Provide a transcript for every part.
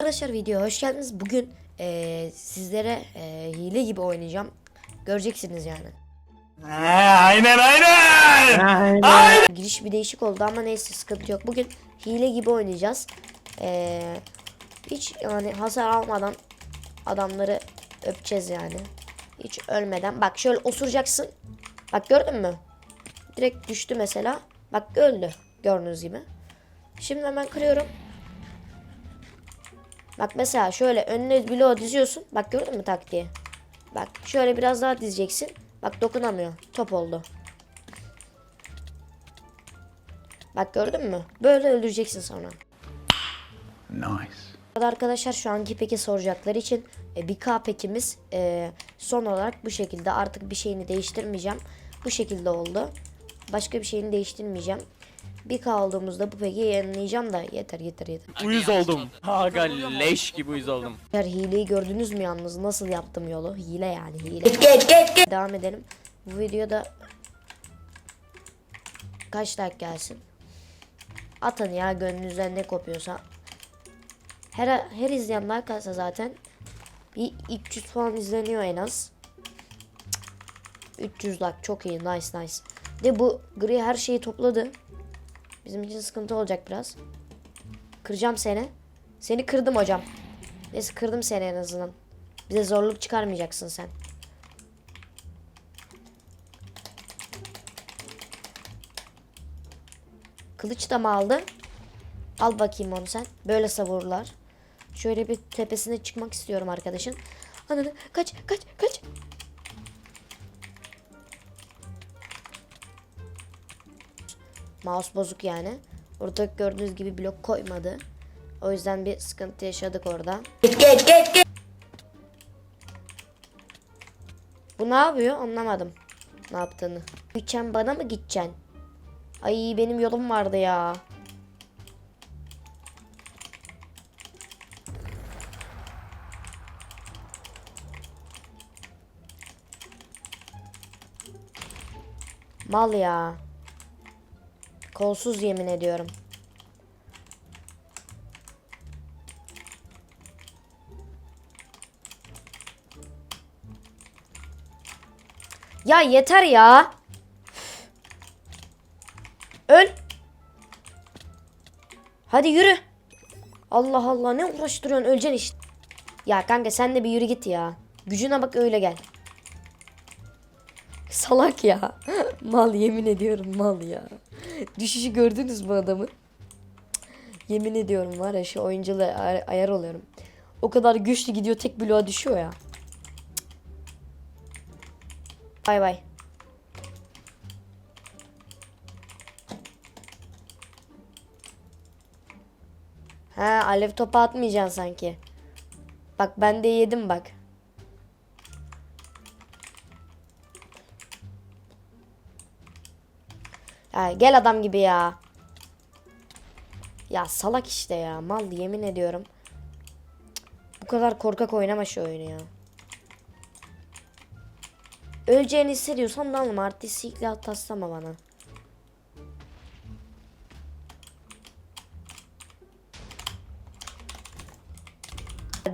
Arkadaşlar video hoş geldiniz. Bugün eee, sizlere eee, hile gibi oynayacağım. Göreceksiniz yani. aynen aynen. Giriş bir değişik oldu ama neyse sıkıntı yok. Bugün hile gibi oynayacağız. Eee, hiç yani hasar almadan adamları öpeceğiz yani. Hiç ölmeden. Bak şöyle osuracaksın. Bak gördün mü? Direkt düştü mesela. Bak öldü. Gördüğünüz gibi. Şimdi hemen kırıyorum. Bak mesela şöyle önüne bloğu diziyorsun. Bak gördün mü taktiği? Bak şöyle biraz daha dizeceksin. Bak dokunamıyor. Top oldu. Bak gördün mü? Böyle öldüreceksin sonra. Nice. Arkadaşlar şu anki peki soracakları için e, 1K pekimiz e, son olarak bu şekilde artık bir şeyini değiştirmeyeceğim. Bu şekilde oldu. Başka bir şeyini değiştirmeyeceğim. 1K olduğumuzda bu peki yayınlayacağım da yeter yeter yeter. Uyuz oldum. Aga leş gibi uyuz oldum. Eğer hileyi gördünüz mü yalnız nasıl yaptım yolu? Hile yani hile. Devam edelim. Bu videoda kaç like gelsin? Atın ya gönlünüzden ne kopuyorsa. Her, her izleyen like atsa zaten bir 300 falan izleniyor en az. Cık, 300 like çok iyi nice nice. De bu gri her şeyi topladı. Bizim için sıkıntı olacak biraz. Kıracağım seni. Seni kırdım hocam. Neyse kırdım seni en azından. Bize zorluk çıkarmayacaksın sen. Kılıç da mı aldı? Al bakayım onu sen. Böyle savururlar. Şöyle bir tepesine çıkmak istiyorum arkadaşın. Ananı kaç kaç kaç. Mouse bozuk yani. Orada gördüğünüz gibi blok koymadı. O yüzden bir sıkıntı yaşadık orada. Bu ne yapıyor anlamadım. Ne yaptığını. Gideceksin bana mı gideceksin? Ay benim yolum vardı ya. Mal ya. Kolsuz yemin ediyorum. Ya yeter ya. Öl. Hadi yürü. Allah Allah ne uğraştırıyorsun öleceksin işte. Ya kanka sen de bir yürü git ya. Gücüne bak öyle gel. Salak ya. mal yemin ediyorum mal ya. Düşüşü gördünüz mü adamın? Yemin ediyorum var ya şu oyunculuğa ay- ayar oluyorum. O kadar güçlü gidiyor tek bloğa düşüyor ya. Bay bay. Ha alev topu atmayacaksın sanki. Bak ben de yedim bak. Ya gel adam gibi ya. Ya salak işte ya. Mal yemin ediyorum. Bu kadar korkak oynama şu oyunu ya. Öleceğini hissediyorsan dalma. Artistikle taslama bana.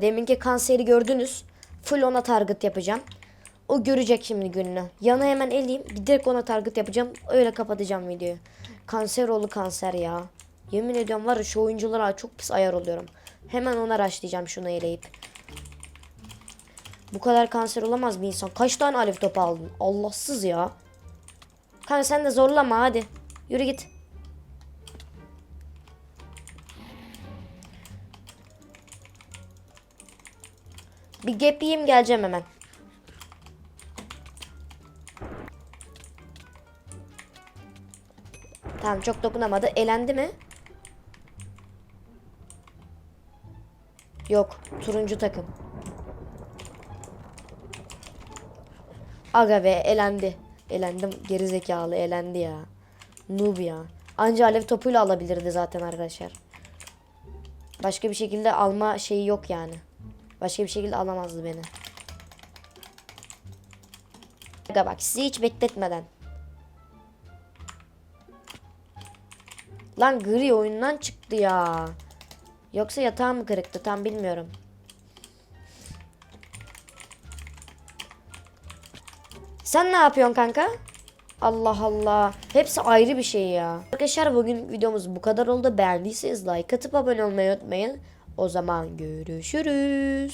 Deminki kanseri gördünüz. Full ona target yapacağım. O görecek şimdi gününü. Yana hemen eleyeyim. Bir direkt ona target yapacağım. Öyle kapatacağım videoyu. Kanser oğlu kanser ya. Yemin ediyorum var ya şu oyunculara çok pis ayar oluyorum. Hemen ona raşlayacağım şunu eleyip. Bu kadar kanser olamaz bir insan. Kaç tane alev topu aldın? Allahsız ya. Kanka sen de zorlama hadi. Yürü git. Bir gap yiyeyim geleceğim hemen. Tamam çok dokunamadı. Elendi mi? Yok. Turuncu takım. Aga be elendi. Elendim. Gerizekalı elendi ya. Noob ya. Anca alev topuyla alabilirdi zaten arkadaşlar. Başka bir şekilde alma şeyi yok yani. Başka bir şekilde alamazdı beni. Aga bak sizi hiç bekletmeden. Lan gri oyundan çıktı ya. Yoksa yatağım mı kırıktı tam bilmiyorum. Sen ne yapıyorsun kanka? Allah Allah. Hepsi ayrı bir şey ya. Arkadaşlar bugün videomuz bu kadar oldu. Beğendiyseniz like atıp abone olmayı unutmayın. O zaman görüşürüz.